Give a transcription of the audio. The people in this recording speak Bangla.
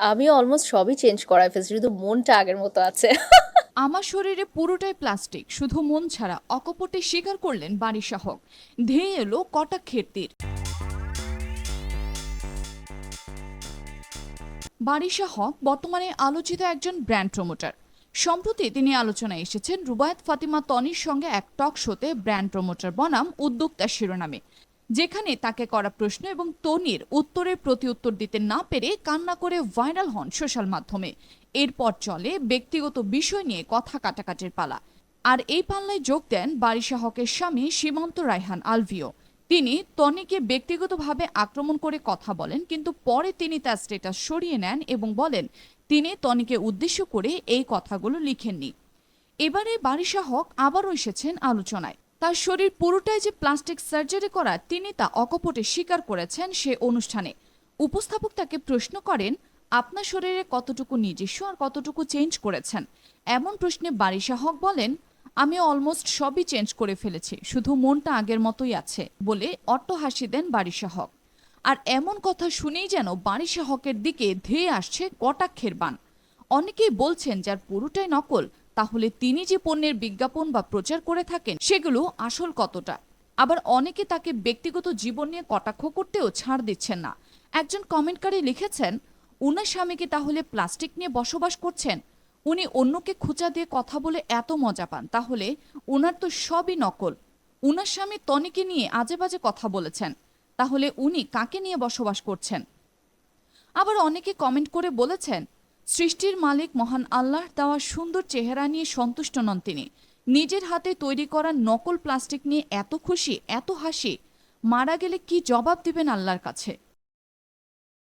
আমি অলমোস্ট সবই চেঞ্জ করাই ফেলছি, শুধু মনটা আগের মতো আছে। আমার শরীরে পুরোটাই প্লাস্টিক শুধু মন ছাড়া অকপটে স্বীকার করলেন বারিশা হক ধেয়ে এলো কটাক্ষের তীর বারিশা হক বর্তমানে আলোচিত একজন ব্র্যান্ড প্রমোটার সম্প্রতি তিনি আলোচনায় এসেছেন রুবায়ত ফাতিমা তনির সঙ্গে এক টক শোতে ব্র্যান্ড প্রমোটার বনাম উদ্যোক্তা শিরোনামে। যেখানে তাকে করা প্রশ্ন এবং তনির উত্তরের প্রতি উত্তর দিতে না পেরে কান্না করে ভাইরাল হন সোশ্যাল মাধ্যমে। এরপর চলে ব্যক্তিগত বিষয় নিয়ে কথা কাটাকাটির পালা। আর এই পাল্লায় যোগ দেন বারিশা হকের স্বামী সীমান্ত রায়হান আলভিও। তিনি তনিকে ব্যক্তিগতভাবে আক্রমণ করে কথা বলেন, কিন্তু পরে তিনি তার স্ট্যাটাস সরিয়ে নেন এবং বলেন, তিনি তনিকে উদ্দেশ্য করে এই কথাগুলো লিখেননি। এবারে বারিশা হক আবারও এসেছেন আলোচনায়। তার শরীর পুরোটাই যে প্লাস্টিক সার্জারি করা, তিনি তা অকপটে স্বীকার করেছেন সে অনুষ্ঠানে। উপস্থাপক তাকে প্রশ্ন করেন, আপনার শরীরে কতটুকু নিজস্ব আর কতটুকু চেঞ্জ করেছেন? এমন প্রশ্নে বারিশা হক বলেন, আমি অলমোস্ট সবই চেঞ্জ করে ফেলেছি, শুধু মনটা আগের মতোই আছে, বলে হাসি দেন বারিশা হক। আর এমন কথা শুনেই যেন বারিশা হকের দিকে ধেয়ে আসছে কটাক্ষের বান। অনেকেই বলছেন, যার পুরোটাই নকল তাহলে তিনি যে পণ্যের বিজ্ঞাপন বা প্রচার করে থাকেন, সেগুলো আসল কতটা? আবার অনেকে তাকে ব্যক্তিগত জীবন নিয়ে কটাক্ষ করতেও ছাড় দিচ্ছেন না। একজন কমেন্টকারী লিখেছেন, উনার স্বামীকে তাহলে প্লাস্টিক নিয়ে বসবাস করছেন? উনি অন্যকে খোঁচা দিয়ে কথা বলে এত মজা পান। তাহলে উনার তো সবই নকল। উনার স্বামী তনিকে নিয়ে আজে বাজে কথা বলেছেন। তাহলে উনি কাকে নিয়ে বসবাস করছেন? আবার অনেকে কমেন্ট করে বলেছেন সৃষ্টির মালিক মহান আল্লাহর দেওয়া সুন্দর চেহারা নিয়ে সন্তুষ্ট নন তিনি। নিজের হাতে তৈরি করা নকল প্লাস্টিক নিয়ে এত খুশি, এত হাসি, মারা গেলে কি জবাব দিবেন আল্লাহর কাছে?